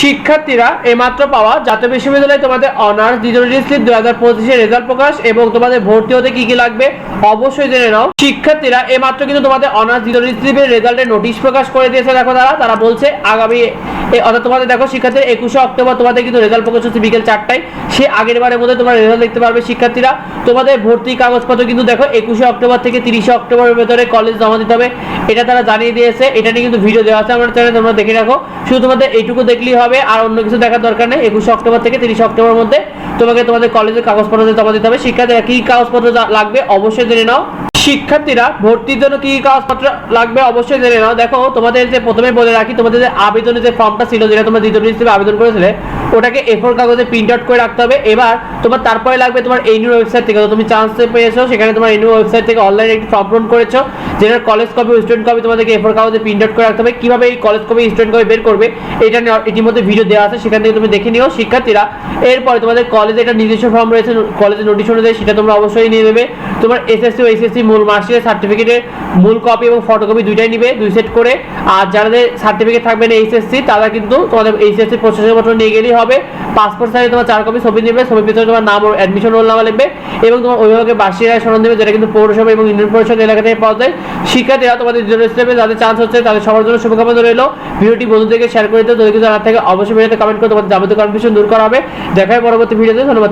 শিক্ষার্থীরা এইমাত্র পাওয়া জাতীয় বিশ্ববিদ্যালয়ে তোমাদের অনার্স দ্বিতীয় স্লিপ দুই হাজার পঁচিশের রেজাল্ট প্রকাশ এবং তোমাদের ভর্তি হতে কি কি লাগবে অবশ্যই জেনে নাও। শিক্ষার্থীরা এইমাত্র কিন্তু তোমাদের অনার্স দ্বিতীয় স্লিপের রেজাল্টের নোটিশ প্রকাশ করে দিয়েছে, দেখো তারা তারা বলছে আগামী অর্থাৎ তোমাদের দেখো শিক্ষার্থীরা একুশে অক্টোবর তোমাদের কিন্তু রেজাল্ট প্রকাশ হচ্ছে বিকেল চারটায়। সে আগের বারের মধ্যে তোমার রেজাল্ট দেখতে পারবে শিক্ষার্থীরা। তোমাদের ভর্তি কাগজপত্র কিন্তু দেখো একুশে অক্টোবর থেকে তিরিশে অক্টোবরের ভেতরে কলেজ জমা দিতে হবে। এটা তারা জানিয়ে দিয়েছে, এটা নিয়ে কিন্তু ভিডিও দেওয়া আছে আমার চ্যানেলে তোমরা দেখে রাখো। শুধু তোমাদের এইটুকু দেখলেই হবে। আর অন্য কিছু দেখার দরকার নেই। একুশে অক্টোবর থেকে তিরিশে অক্টোবর মধ্যে তোমাকে তোমাদের কলেজের কাগজপত্র জমা দিতে হবে। শিক্ষার্থীরা কি কাগজপত্র লাগবে অবশ্যই জেনে নাও। শিক্ষার্থীরা ভর্তির জন্য কি কি কাগজপত্র লাগবে অবশ্যই জেনে নাও। দেখো, তোমাদের যে প্রথমে বলে রাখি, তোমাদের যে আবেদনের যে ফর্মটা ছিল, যেটা তোমরা দ্বিতীয় হিসেবে আবেদন করেছিলে ওটাকে এফোর কাগজে প্রিন্ট আউট করে রাখতে হবে। এবার তোমার তারপরে লাগবে তোমার এই নিউ ওয়েবসাইট থেকে। তুমি চান্স পেয়েছ, সেখানে তোমার এই নিউ ওয়েবসাইট থেকে অনলাইনে একটি ফর্ম পূরণ করেছ, যেটার কলেজ কপি স্টুডেন্ট কপি তোমাদেরকে এফোর কাগজে প্রিন্ট আউট করে রাখতে হবে। কীভাবে এই কলেজ কপি স্টুডেন্ট কপি বের করবে, এটা ইতিমধ্যে ভিডিও দেওয়া আছে। সেখান থেকে তুমি দেখে নিও, শিক্ষার্থীরা। এরপরে তোমাদের কলেজে একটা নিজস্ব ফর্ম রয়েছে কলেজে নোটিশ অনুযায়ী সেটা তোমরা অবশ্যই নিয়ে নেবে। তোমার এসএসসি ও এসএসসি মূল মার্কশিটের সার্টিফিকেটের মূল কপি এবং ফটোকপি দুইটাই নিবে, দুই সেট করে। আর যাদের সার্টিফিকেট থাকবে না এইচএসসি তারা কিন্তু তোমাদের এইচএসসি প্রশাসন পত্র নিয়ে গেলেই হবে পাসপোর্ট সাইজে তোমার চার কপি ছবি নেবে, ছবির ভিতরে তোমার নাম অ্যাডমিশন রোল নাম্বার লিখবে এবং তোমার অভিভাবকের বার্ষিক আয় সনদ দেবে যেটা কিন্তু পৌরসভা এবং ইউনিয়ন পরিষদ এলাকা থেকে পাওয়া যায়। শিক্ষার্থীরা তোমাদের জন্য স্টেপে যাদের চান্স হচ্ছে তাদের সবার জন্য শুভকামনা রইল। ভিডিওটি বন্ধুদেরকে শেয়ার করে দিতে যদি কিছু জানার থাকে অবশ্যই ভিডিওতে কমেন্ট করে তোমাদের যাবতীয় কনফিউশন দূর করা হবে। দেখায় পরবর্তী ভিডিওতে। ধন্যবাদ।